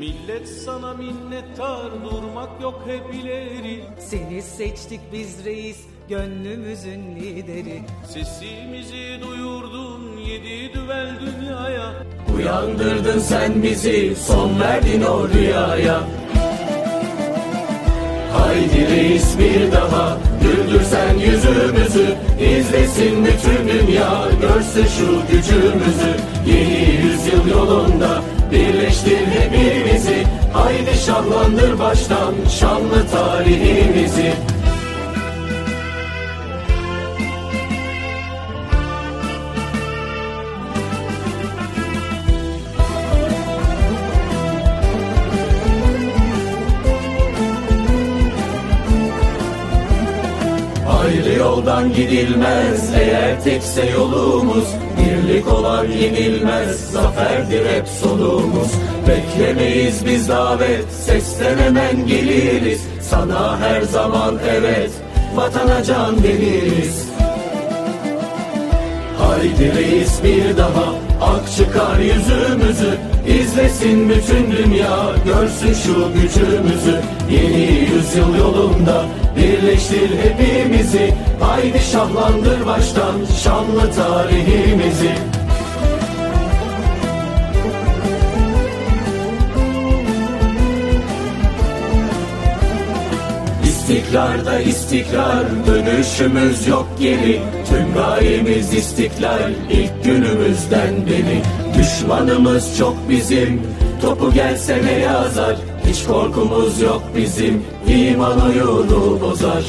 Millet sana minnettar durmak yok hep ileri. Seni seçtik biz reis, gönlümüzün lideri. Sesimizi duyurdun yedi düvel dünyaya. Uyandırdın sen bizi son verdin o rüyaya. Haydi reis bir daha güldürsen yüzümüzü. İzlesin bütün dünya görsün şu gücümüzü. Yeni yüzyıl yolunda birleştir hepimizi Haydi şahlandır baştan şanlı tarihimizi yoldan gidilmez. Eğer tekse yolumuz Birlik olan yenilmez. Zaferdir hep sonumuz Beklemeyiz biz davet sesten hemen geliriz. Sana her zaman evet vatana can veririz. Haydi reis bir daha Ak çıkar yüzümüzü. İzlesin bütün dünya Görsün şu gücümüzü. Yeni yüzyıl yolunda Birleştir hepimizi. Haydi şahlandır baştan Şanlı tarihimizi. İstikrarda istikrar, dönüşümüz yok geri. Tüm gayemiz istiklal, ilk günümüzden beri. Düşmanımız çok bizim, topu gelse ne yazar Hiç korkumuz yok bizim, iman oyunu bozar.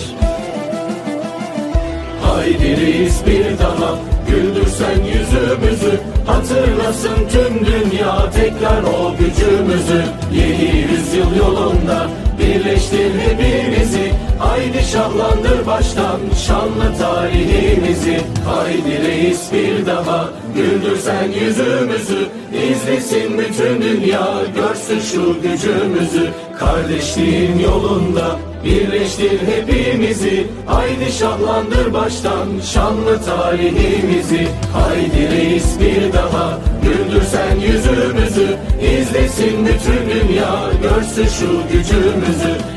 Haydi reis bir daha Güldürsen yüzümüzü Hatırlasın tüm dünya Tekrar o gücümüzü. Yeni yüzyıl yolunda Birleştir hepimizi Haydi şahlandır baştan Şanlı tarihimizi. Haydi reis bir daha Güldürsen yüzümüzü. İzlesin bütün dünya Görsün şu gücümüzü. Kardeşliğin yolunda Birleştir hepimizi. Haydi şahlandır baştan Şanlı tarihimizi. Haydi reis bir daha Güldürsen yüzümüzü. İzlesin bütün dünya Görsün şu gücümüzü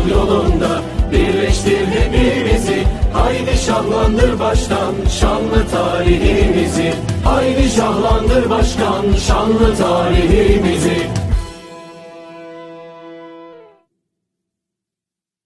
yüzyıl yolunda Birleştir hepimizi Haydi şahlandır baştan Şanlı tarihimizi. Haydi şahlandır başkan Şanlı tarihimizi